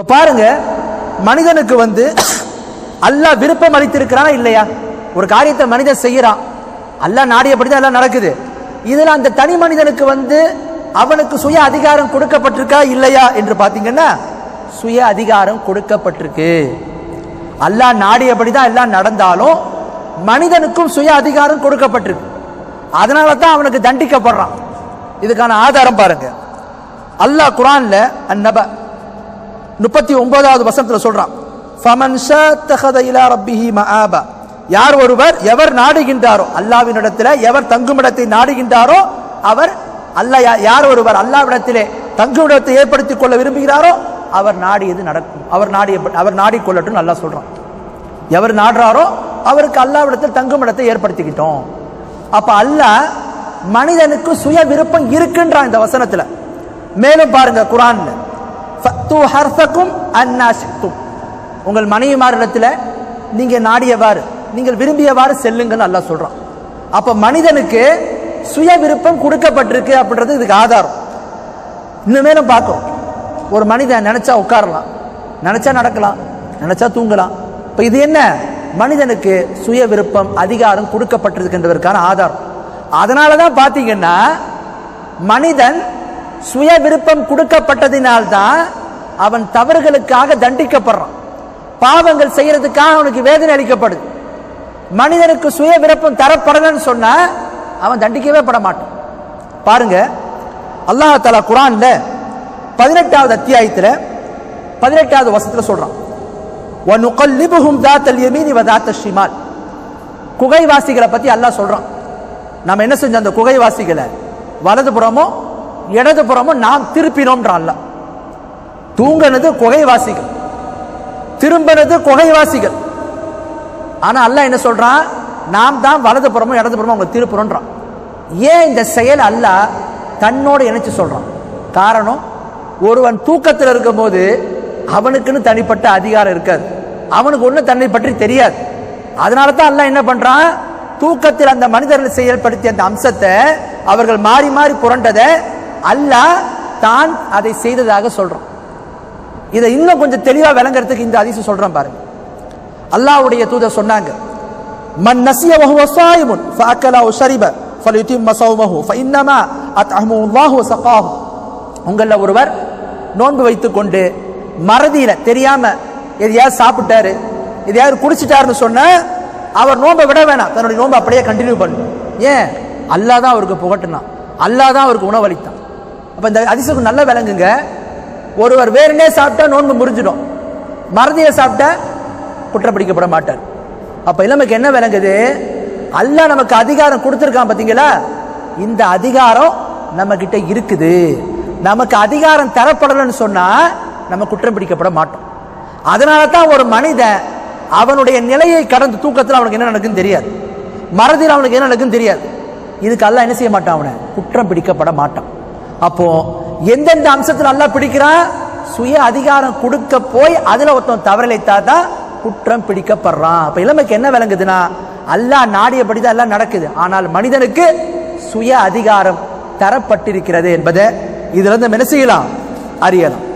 இப்போ பாருங்க மனிதனுக்கு வந்து அல்லாஹ் விருப்பம் அளித்திருக்கிறானா இல்லையா? ஒரு காரியத்தை மனிதன் செய்கிறான். அல்லாஹ் நாடியபடிதான் எல்லாம் நடக்குது. இதில் அந்த தனி மனிதனுக்கு வந்து அவனுக்கு சுய அதிகாரம் கொடுக்கப்பட்டிருக்கா இல்லையா என்று பார்த்தீங்கன்னா சுய அதிகாரம் கொடுக்கப்பட்டிருக்கு. அல்லாஹ் நாடியபடிதான் எல்லாம் நடந்தாலும் மனிதனுக்கும் சுய அதிகாரம் கொடுக்கப்பட்டிருக்கு. அதனால தான் அவனுக்கு தண்டிக்கப்படுறான். இதுக்கான ஆதாரம் பாருங்க. அல்லாஹ் குரான்ல அந்நப முப்பத்தி ஒன்பதாவது வசனத்துல சொல்றான். ஃபமன் ஷத்தஹத இலா ரப்பிஹி மஆபா. யார் ஒருவர் எவர் நாடுகின்றாரோ அல்லாவினிடத்துல எவர் தங்குமிடத்தை நாடுகின்றாரோ அவர் அல்லாஹ் யார் ஒருவர் அல்லாவிடத்திலே தங்குமிடத்தை ஏற்படுத்திக் கொள்ள விரும்புகிறாரோ அவர் நாடியது நடக்கும். அவர் நாடிய அவர் நாடிக்கொள்ளட்டும் நல்லா சொல்றான். எவர் நாடுறாரோ அவருக்கு அல்லாவிடத்தில் தங்குமிடத்தை ஏற்படுத்திக்கிட்டோம். அப்ப அல்ல மனிதனுக்கு சுய விருப்பம் இருக்குன்றான் இந்த வசனத்துல. மேலும் பாருங்க குரான் ஃபத்து ஹர்ஃபக்கும் அன்னா உங்கள் மனைவிமாரிடத்தில் நீங்கள் நாடியவாறு நீங்கள் விரும்பியவாறு செல்லுங்கன்னு நல்லா சொல்கிறான் அப்போ மனிதனுக்கு சுய விருப்பம் கொடுக்கப்பட்டிருக்கு அப்படின்றது இதுக்கு ஆதாரம். இன்னுமேலும் மேலும் ஒரு மனிதன் நினச்சா உட்காரலாம் நினச்சா நடக்கலாம் நினச்சா தூங்கலாம். இப்போ இது என்ன? மனிதனுக்கு சுய விருப்பம் அதிகாரம் கொடுக்கப்பட்டிருக்கின்றதற்கான ஆதாரம். அதனால தான் பார்த்தீங்கன்னா மனிதன் சுய விருப்பம் கொடுக்கப்பட்டதினால்தான் அவன் தவறுகளுக்காக தண்டிக்கப்படுறான். பாவங்கள் செய்யறதுக்காக அவனுக்கு வேதனை அளிக்கப்படுது. மனிதனுக்கு சுய விருப்பம் தரப்படலன்னு சொன்னா அவன் தண்டிக்கவே பட மாட்டான் பாருங்க அல்லாஹ் தலா குரான்ல பதினெட்டாவது அத்தியாயத்தில் பதினெட்டாவது வசத்தில் சொல்றான். ஒனுகல்லிபுகும் தாத்தல் யமீனி வதாத்த ஷிமால். குகைவாசிகளை பற்றி அல்லாஹ் சொல்கிறான் நம்ம என்ன செஞ்சோம் அந்த குகைவாசிகளை? வலதுபுறமும் இடதுபுறமோ நாம் திருப்பினோம்ன்றான் தூங்கினது குகைவாசிகள். திரும்பினது குகைவாசிகள். ஆனால் அல்ல என்ன சொல்கிறான் நாம் தான் வலதுபுறமும் இடதுபுறமும் அவங்க திருப்புறோன்றான் ஏன் இந்த செயல் அல்லாஹ் தன்னோட இணைச்சு சொல்கிறான் காரணம் ஒருவன் தூக்கத்தில் இருக்கும்போது அவனுக்குன்னு தனிப்பட்ட அதிகாரம் இருக்காது. அவனுக்கு ஒன்றும் தன்னை பற்றி தெரியாது. அதனால தான் அல்ல என்ன பண்ணுறான் தூக்கத்தில் அந்த மனிதர்கள் செயல்படுத்திய அந்த அம்சத்தை அவர்கள் மாறி மாறி புரண்டதை அல்லாஹ் தான் அதை செய்ததாக சொல்றான். இதை இன்னும் கொஞ்சம் தெளிவா விளங்குறதுக்கு இந்த அதிசயம் சொல்றேன் பாருங்க. அல்லாஹ்வுடைய தூதர் சொன்னாங்க மன் நசிய வஹுவ ஸாயிமுன் ஃபஅக்கல அவு ஷரிப ஃபலியுத்திம்ம ஸௌமஹு ஃபஇன்னமா அத்அமஹு அல்லாஹு வஸகாஹு உங்களில் ஒருவர் நோன்பு வைத்துக்கொண்டு மறதியில தெரியாம எதையாவது சாப்பிட்டாரு எதையாவது குடிச்சிட்டாருன்னு சொன்ன அவர் நோன்பை விட வேணாம். தன்னுடைய நோன்பை அப்படியே கண்டினியூ பண்ணும் ஏன்? அல்லாஹ் தான் அவருக்கு புகட்டினான். அல்லாஹ் தான் அவருக்கு உணவளித்தான். அப்போ இந்த அதிசயம் நல்லா விளங்குங்க. ஒருவர் வேறுனே சாப்பிட்டா நோன்பு முறிஞ்சிடும் மறதியை சாப்பிட்டா குற்றம் பிடிக்கப்பட மாட்டார். இல்லை நமக்கு என்ன விளங்குது? அல்ல நமக்கு அதிகாரம் கொடுத்துருக்கான் பார்த்தீங்களா இந்த அதிகாரம் நம்ம கிட்ட இருக்குது. நமக்கு அதிகாரம் தரப்படலன்னு சொன்னால் நம்ம குற்றம் பிடிக்கப்பட மாட்டோம். அதனால தான் ஒரு மனிதன் அவனுடைய நிலையை கடந்து தூக்கத்தில் அவனுக்கு என்ன நடக்குன்னு தெரியாது. மறதியில் அவனுக்கு என்ன நடக்குன்னு தெரியாது. இதுக்கு அல்ல என்ன செய்ய மாட்டான் அவனை? குற்றம் பிடிக்கப்பட மாட்டான். அப்போ எந்தெந்த அம்சத்தில் நல்லா பிடிக்கிறான் சுய அதிகாரம் கொடுக்க போய் அதில் ஒருத்தன் தவறிழைத்தா தான் குற்றம் பிடிக்கப்படுறான். அப்போ இளமைக்கு என்ன விளங்குதுன்னா எல்லாம் நாடியபடி தான் எல்லாம் நடக்குது. ஆனால் மனிதனுக்கு சுய அதிகாரம் தரப்பட்டிருக்கிறது என்பதை இதுல இருந்து என்ன செய்யலாம்? அறியலாம்.